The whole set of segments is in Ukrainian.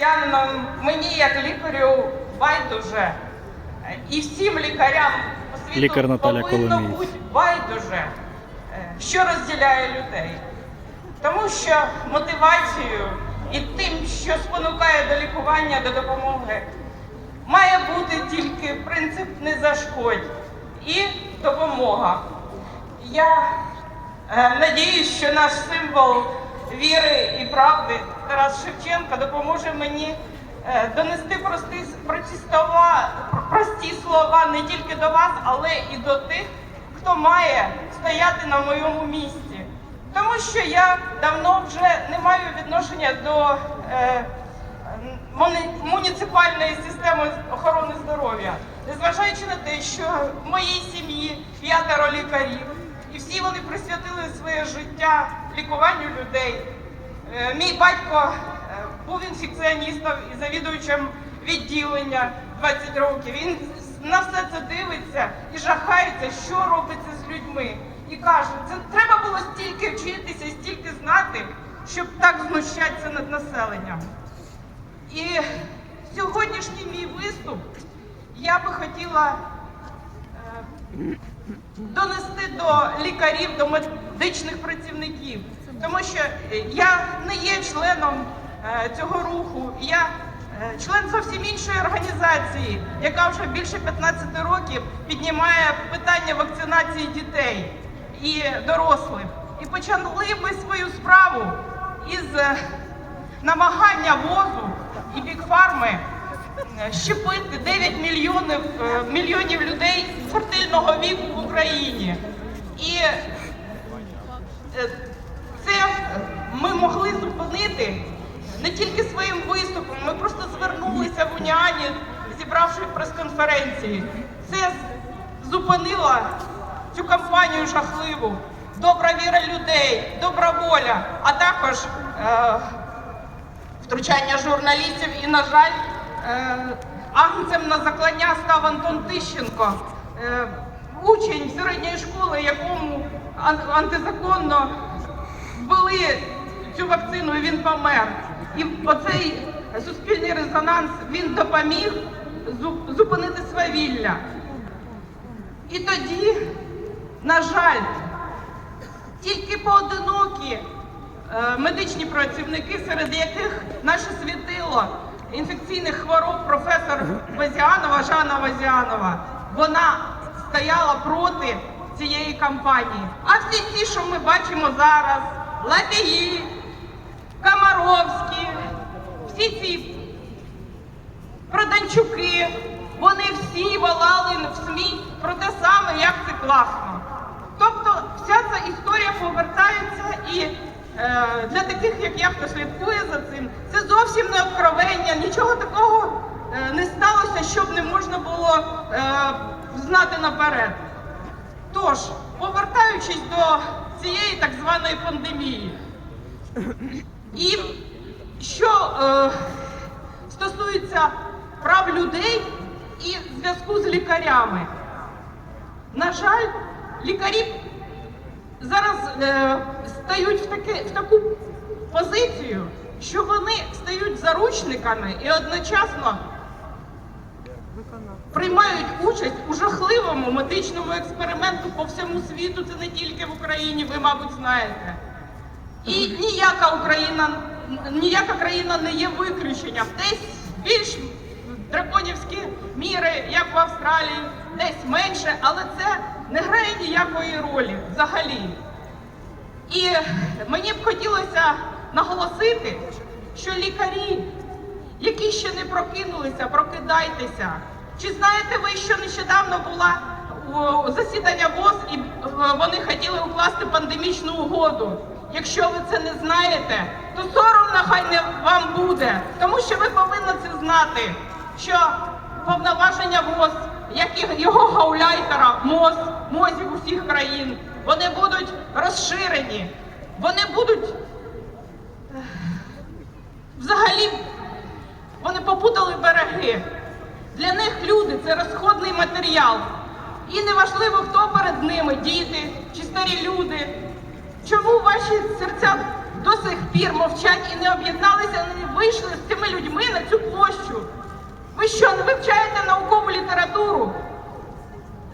росіянином мені як лікарю байдуже. І всім лікарям світу Лікар Наталя повинно Коломієць. бути байдуже, е, що розділяє людей. Тому що мотивацією і тим, що спонукає до лікування, до допомоги, має бути тільки принцип не зашкодь і допомога. Я е, надіюсь, що наш символ віри і правди Тарас Шевченко допоможе мені е, донести прості, прості, слова, прості слова не тільки до вас, але і до тих, хто має стояти на моєму місці. Тому що я давно вже не маю відношення до е, муніципальної системи охорони здоров'я, незважаючи на те, що в моїй сім'ї п'ятеро лікарів, і всі вони присвятили своє життя лікуванню людей. Е, Мій батько е, був інфекціоністом і завідувачем відділення 20 років. Він на все це дивиться і жахається, що робиться з людьми. І каже, це треба було стільки вчитися, стільки знати, щоб так знущатися над населенням. І сьогоднішній мій виступ я би хотіла е, донести до лікарів, до медичних працівників, тому що е, я не є членом е, цього руху, я е, член зовсім іншої організації, яка вже більше 15 років піднімає питання вакцинації дітей і дорослих. І почали ми свою справу із намагання ВОЗу і Бікфарми щепити 9 мільйонів, е, мільйонів людей фертильного віку в Україні. І е, це ми могли зупинити не тільки своїм виступом, ми просто звернулися в Уніані, зібравши прес-конференції. Це зупинило цю кампанію жахливу. Добра віра людей, добра воля, а також е, втручання журналістів і, на жаль, е, агнцем на заклання став Антон Тищенко, е, учень середньої школи, якому антизаконно ввели цю вакцину і він помер. І оцей суспільний резонанс він допоміг зупинити свавілля. І тоді, на жаль, тільки поодинокі е, медичні працівники, серед яких наше світило інфекційних хвороб професор Вазіанова, Жанна Вазіанова, вона стояла проти цієї кампанії. А всі ті, що ми бачимо зараз, Латії, Комаровські, всі ці Проданчуки, вони всі волали в СМІ про те саме, як це класно. Тобто вся ця історія повертається і е, для таких, як я, хто слідкує за цим, це зовсім не откровення, нічого такого е, не сталося, щоб не можна було е, знати наперед. Тож, повертаючись до цієї так званої пандемії, і що е, стосується прав людей і зв'язку з лікарями. На жаль, лікарі зараз е, стають в, таке, в таку позицію, що вони стають заручниками і одночасно приймають участь у жахливому медичному експерименту по всьому світу. Це не тільки в Україні, ви, мабуть, знаєте. І ніяка Україна, ніяка країна не є виключенням. Десь більш драконівські міри, як в Австралії, десь менше, але це не грає ніякої ролі взагалі. І мені б хотілося наголосити, що лікарі, які ще не прокинулися, прокидайтеся. Чи знаєте ви, що нещодавно була засідання ВОЗ і е, вони хотіли укласти пандемічну угоду? Якщо ви це не знаєте, то соромно хай не вам буде, тому що ви повинні це знати, що повноваження ВОЗ, як його гауляйтера, МОЗ, МОЗів усіх країн, вони будуть розширені, вони будуть взагалі вони попутали береги. Для них люди це розходний матеріал. І неважливо, хто перед ними, діти чи старі люди. Чому ваші серця до сих пір мовчать і не об'єдналися, не вийшли з цими людьми на цю площу. Ви що, не вивчаєте наукову літературу?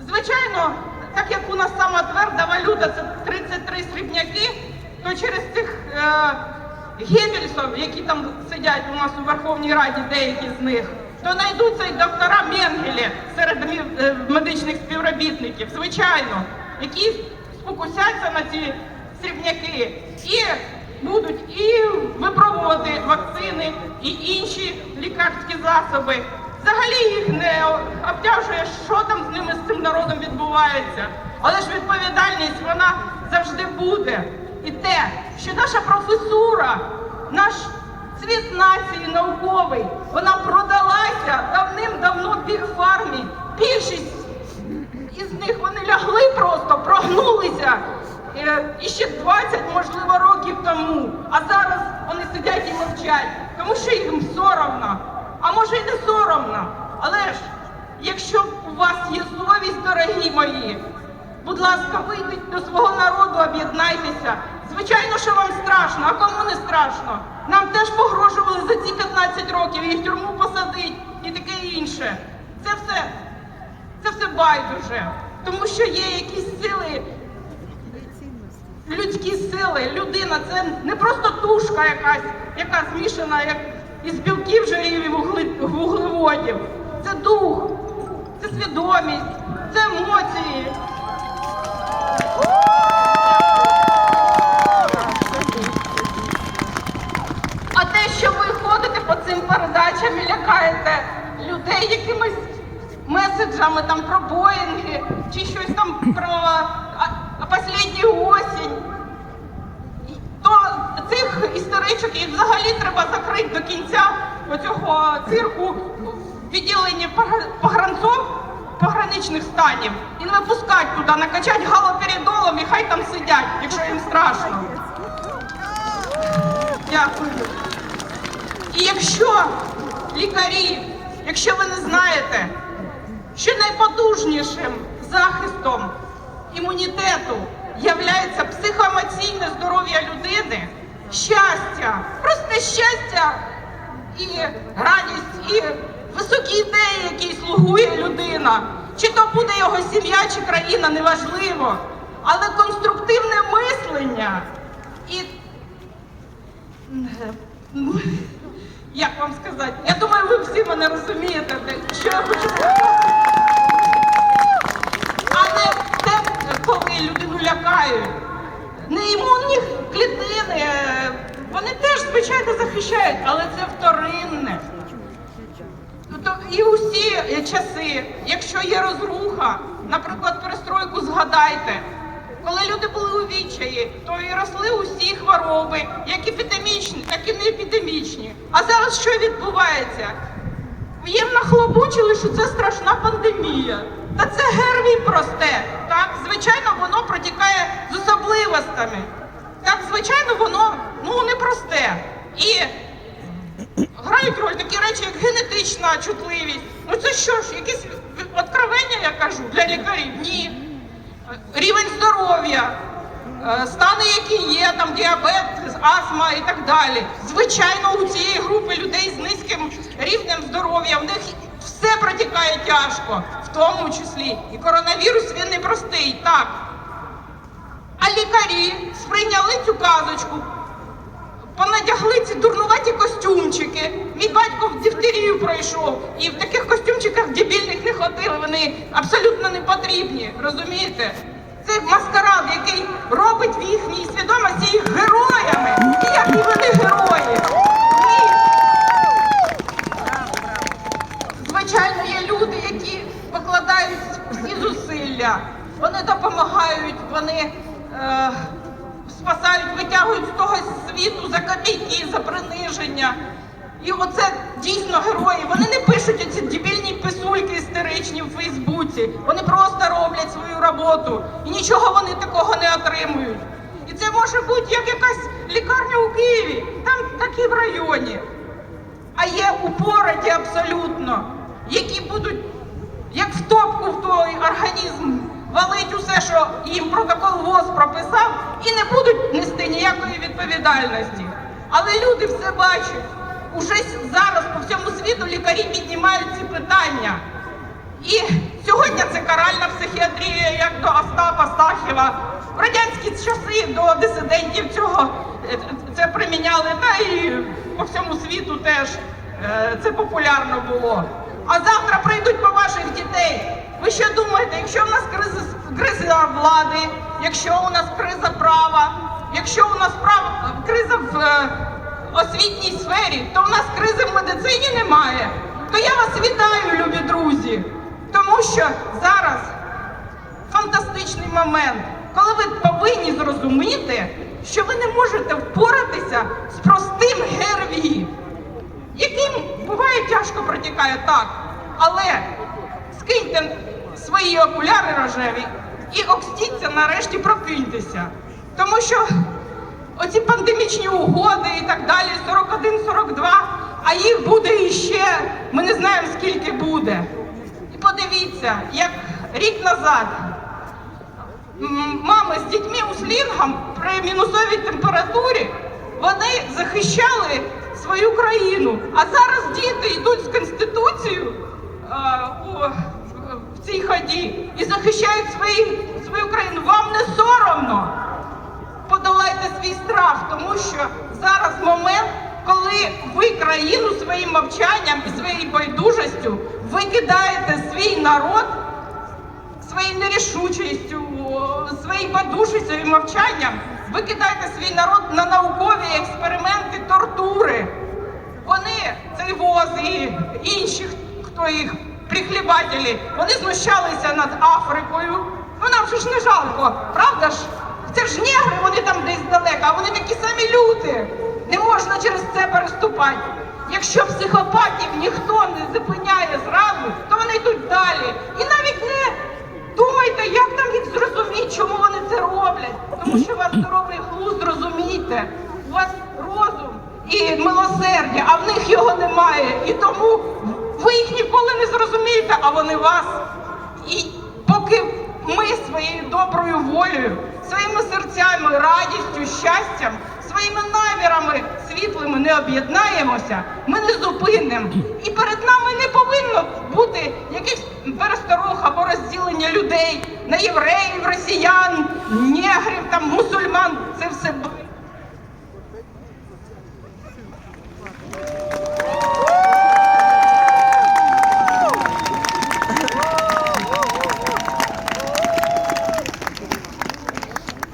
Звичайно, так як у нас сама тверда валюта це 33 срібняки, то через цих е, гебельсів, які там сидять у нас у Верховній Раді, деякі з них, то знайдуться і доктора Менгелі серед е, медичних співробітників, звичайно, які спокусяться на ці срібняки і будуть і випробувати вакцини, і інші лікарські засоби. Взагалі їх не обтяжує, що там з ними з цим народом відбувається. Але ж відповідальність вона завжди буде. І те, що наша професура, наш цвіт нації науковий, вона продалася давним-давно бігфармі. Більшість із них вони лягли просто, прогнулися. Е, І ще 20, можливо, років тому. А зараз вони сидять і мовчать, тому що їм соромно. А може й не соромно. Але ж, якщо у вас є совість, дорогі мої, будь ласка, вийдіть до свого народу, об'єднайтеся. Звичайно, що вам страшно, а кому не страшно? Нам теж погрожували за ці 15 років і в тюрму посадить, і таке інше. Це все це все байдуже, тому що є якісь сили, людські сили, людина це не просто тушка якась, яка змішана як із білків, жирів і вуглеводів. Це дух, це свідомість, це емоції. А те, що ви ходите по цим передачам і лякаєте людей якимись меседжами там про Боїнги чи щось там про а осінь, то цих історичок їх взагалі треба закрити до кінця оцього цирку в відділенні погранцов пограничних станів і не випускати туди, накачати галоперидолом і хай там сидять, якщо їм страшно. Дякую. І якщо лікарі, якщо ви не знаєте, що найпотужнішим захистом імунітету являється психоемоційне здоров'я людини, щастя, просто щастя і радість, і високі ідеї, які слугує людина, чи то буде його сім'я, чи країна, неважливо, але конструктивне мислення і як вам сказати? Я думаю, ви всі мене розумієте, що я хочу сказати. А не те, коли людину лякають. Неімунні клітини, вони теж, звичайно, захищають, але це вторинне. Тобто і усі часи, якщо є розруха, наприклад, перестройку згадайте. Коли люди були у відчаї, то і росли усі хвороби, як епідемічні, так і не епідемічні. А зараз що відбувається? Їм нахлобучили, що це страшна пандемія. Та це ГРВІ просте. Так, звичайно, воно протікає з особливостями. Так, звичайно, воно ну непросте. І грають роль такі речі, як генетична чутливість. Ну це що ж, якісь откровення, я кажу, для лікарів? Ні. Рівень здоров'я, е, стани, які є, там діабет, астма і так далі. Звичайно, у цієї групи людей з низьким рівнем здоров'я в них все протікає тяжко, в тому числі і коронавірус він непростий, так. А лікарі сприйняли цю казочку, понадягли ці дурнуваті костюмчики. Мій батько в дифтерію пройшов, і в таких костюмчиках дебільних не ходили. Вони абсолютно не потрібні. Розумієте? Це маскарад, який робить в їхній свідомості їх героями. Ніякі вони герої. Ні. Звичайно, є люди, які покладають всі зусилля. Вони допомагають, вони е, спасають, витягують з того світу за копійки, за приниження. І оце дійсно герої. Вони не пишуть оці дебільні писульки істеричні в Фейсбуці. Вони просто роблять свою роботу. І нічого вони такого не отримують. І це може бути як якась лікарня у Києві, там такі в районі. А є упороті абсолютно, які будуть як в топку в той організм валить усе, що їм протокол ВОЗ прописав, і не будуть нести ніякої відповідальності. Але люди все бачать. Уже зараз по всьому світу лікарі піднімають ці питання. І сьогодні це каральна психіатрія, як до Остапа Стахіва. В радянські часи до дисидентів цього е, це приміняли, та і по всьому світу теж е, це популярно було. А завтра прийдуть по ваших дітей. Ви що думаєте, якщо в нас криза, криза влади, якщо у нас криза права, якщо у нас прав, криза в е, освітній сфері, то в нас кризи в медицині немає. То я вас вітаю, любі друзі, тому що зараз фантастичний момент, коли ви повинні зрозуміти, що ви не можете впоратися з простим ГРВІ, яким буває тяжко протікає так. Але скиньте свої окуляри рожеві і окстіться нарешті прокиньтеся. Тому що оці пандемічні угоди і так далі, 41-42, а їх буде іще, ми не знаємо скільки буде. І подивіться, як рік назад мами з дітьми услінгом при мінусовій температурі вони захищали свою країну. А зараз діти йдуть з конституцією а, у, в цій ході і захищають свої, свою країну. Вам не соромно? подолайте свій страх, тому що зараз момент, коли ви країну своїм мовчанням і своєю байдужістю ви кидаєте свій народ своєю нерішучістю, своєю байдужістю і мовчанням, ви кидаєте свій народ на наукові експерименти тортури. Вони, ВОЗ і інші, хто їх прихлібателі, вони знущалися над Африкою. Ну нам же ж не жалко, правда ж? Це ж негри, вони там десь далеко, а вони такі самі люди. Не можна через це переступати. Якщо психопатів ніхто не зупиняє зразу, то вони йдуть далі. І навіть не думайте, як там їх зрозуміти, чому вони це роблять. Тому що у вас здоровий глузд, розумієте, у вас розум милосердя, а в них його немає. І тому ви їх ніколи не зрозумієте, а вони вас. І поки ми своєю доброю волею, своїми серцями, радістю, щастям, своїми намірами світлими не об'єднаємося, ми не зупинимо. І перед нами не повинно бути якихось пересторог або розділення людей на євреїв, росіян, негрів, там, мусульман. Це все